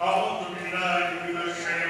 I want to be like you, Shane.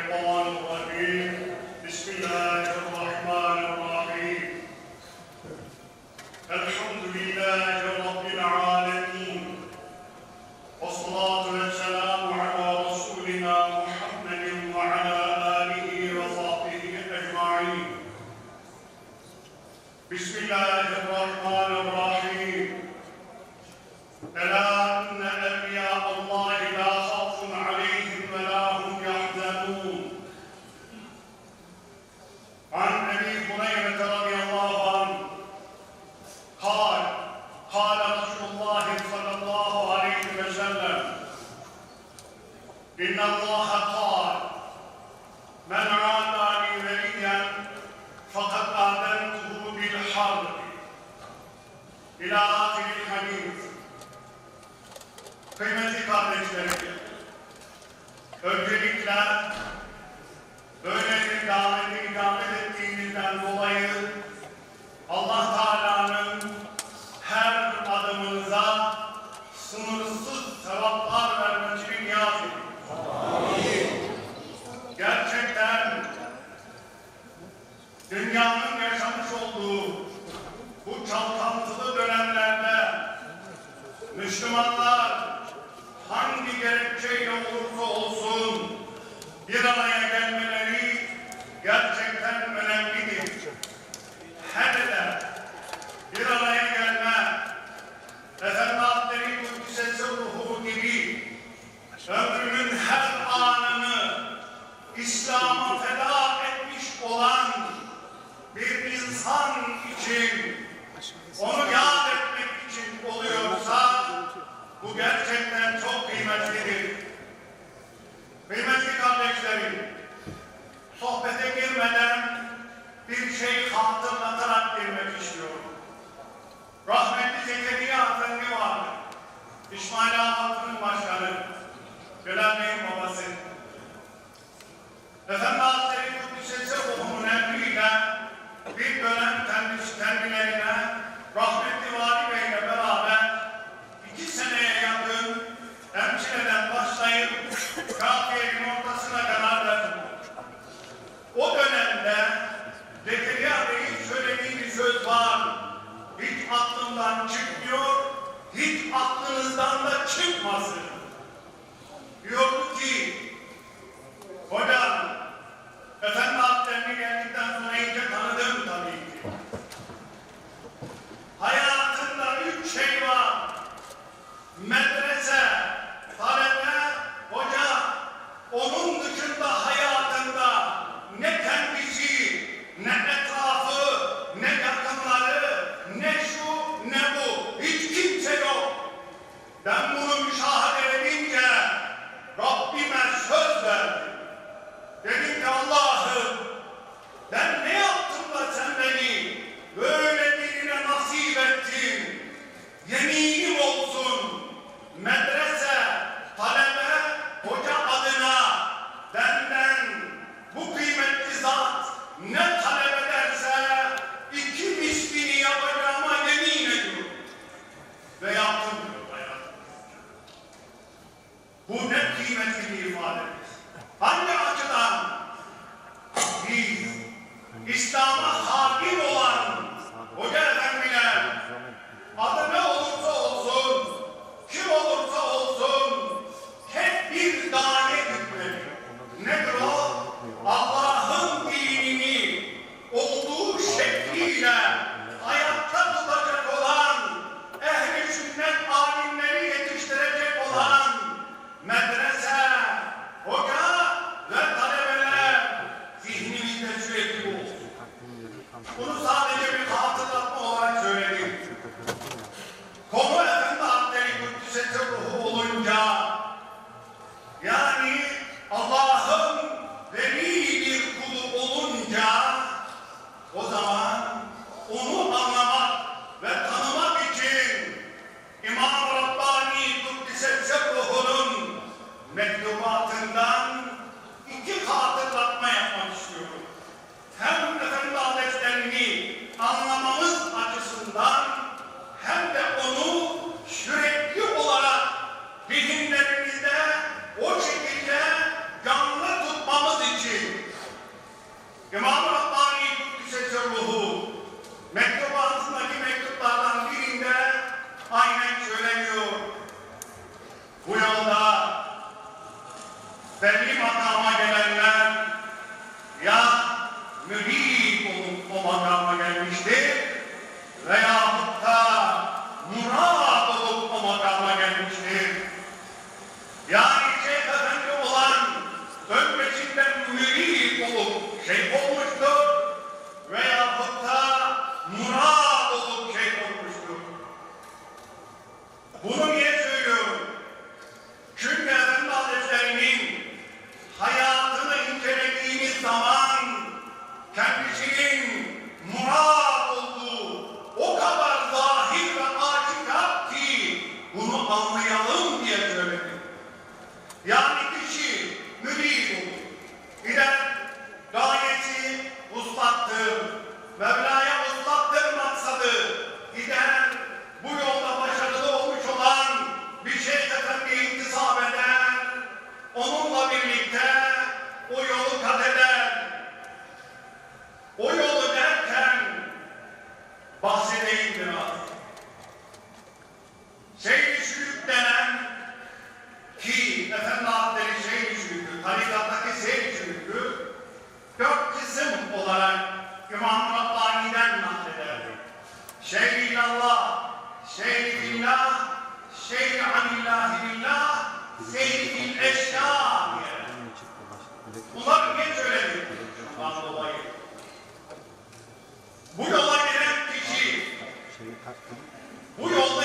İsmail Ağa Hakkı'nın başkanı, Gölen Bey'in babası. Efendi Hazretleri Kudüs'e ruhunun emriyle bir dönem terbiyeleri çıkmasın. Yolun They always Şeyh billah, şeyh anillahi billah, seyyidil eşya diye. Bunlar niye söyledi? Bu yola gelen kişi, bu yolda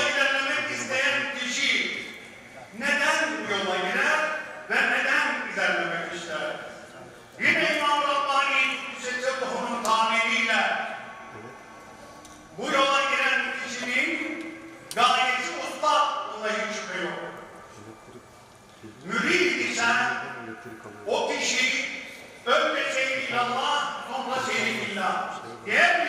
Gayeci usta buna hiç yok. Mürid isen o kişi önce sevgi Allah, sonra sevgi Allah. Diğer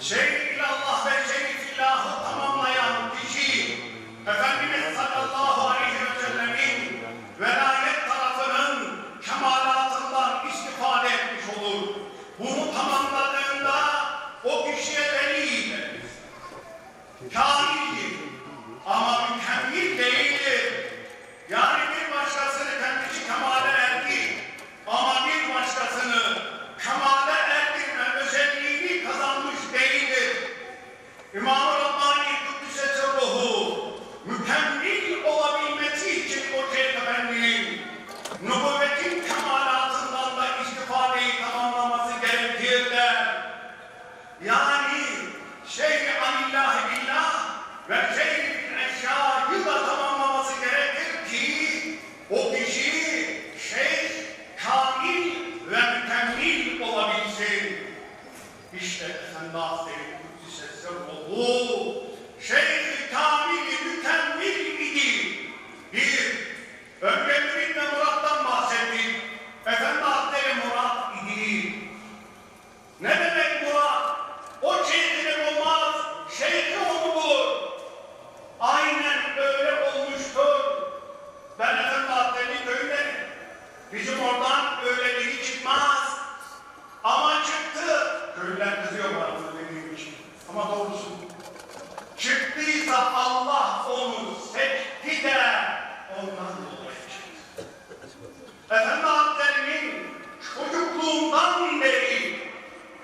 Shame.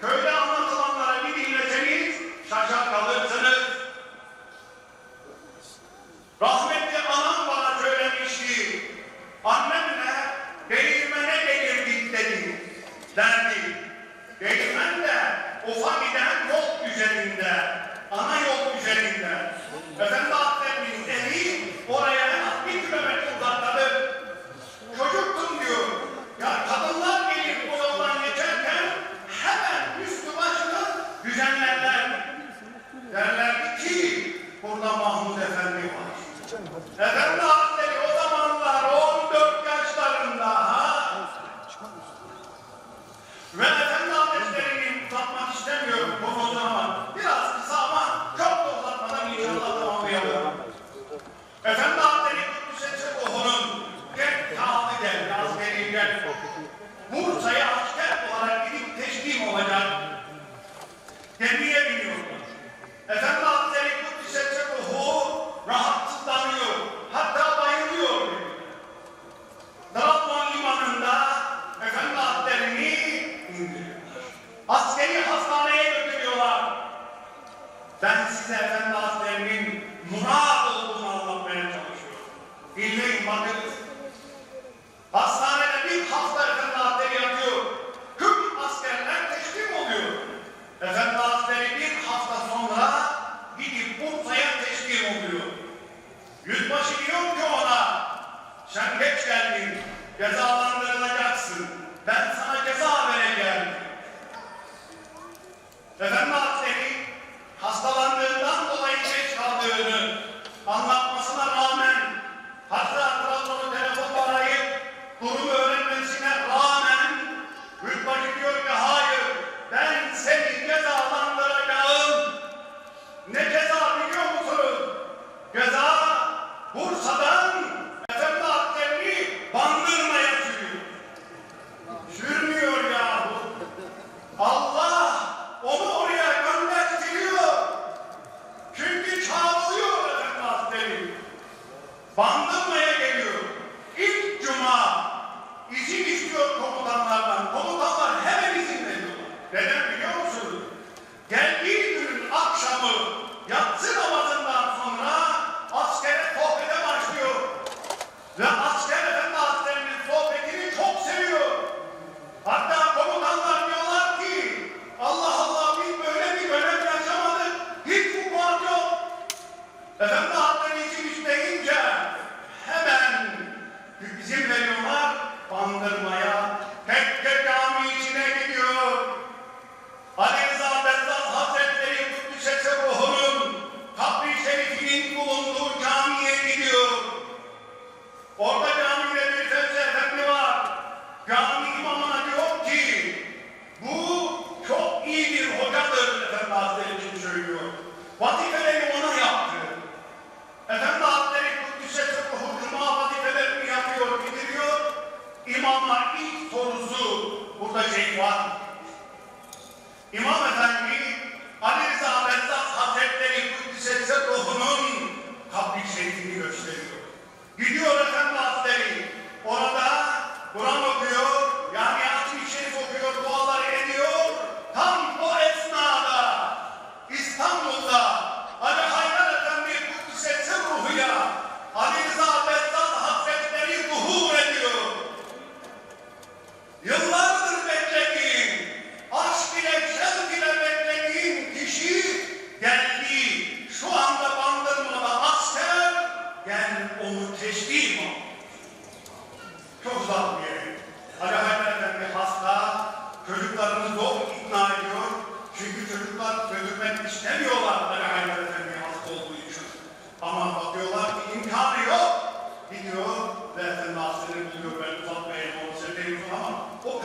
Köyde Geçenlerden derler ki burada Mahmud Efendi var. Efendi sen geç geldin, cezalandırılacaksın. Ben sana ceza vereceğim. Efendim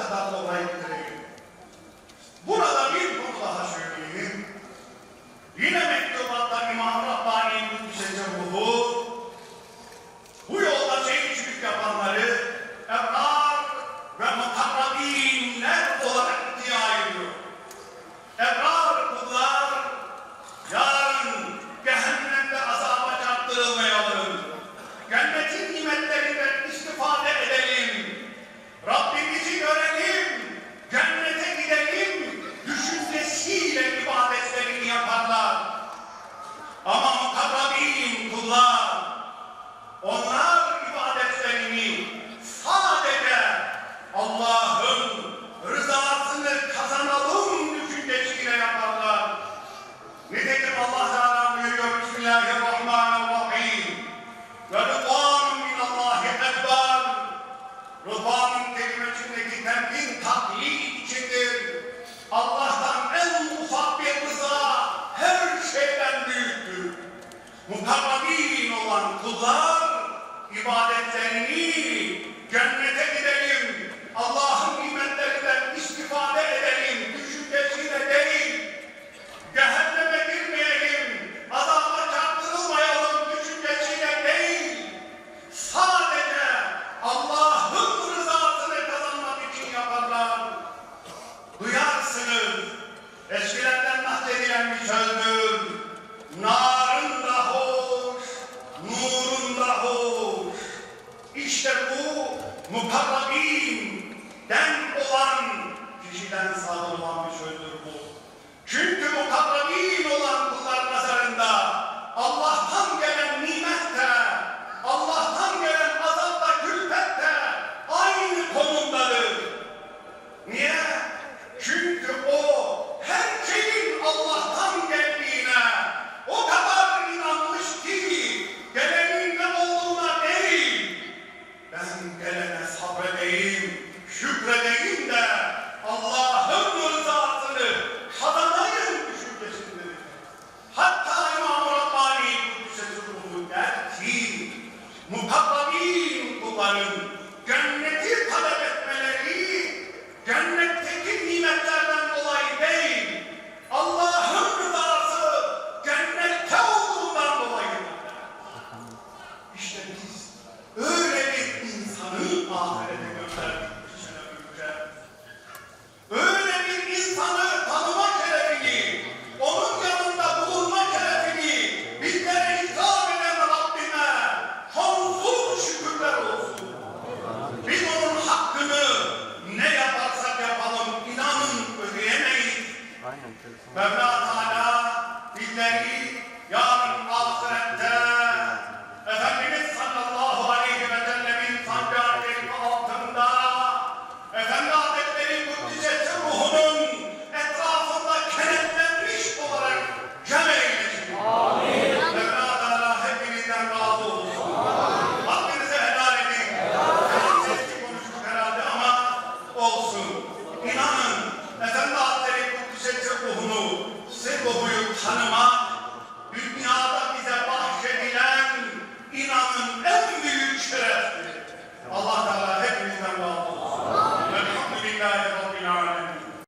about the light mutakabin olan kullar ibadetlerini cennete gidelim. Allah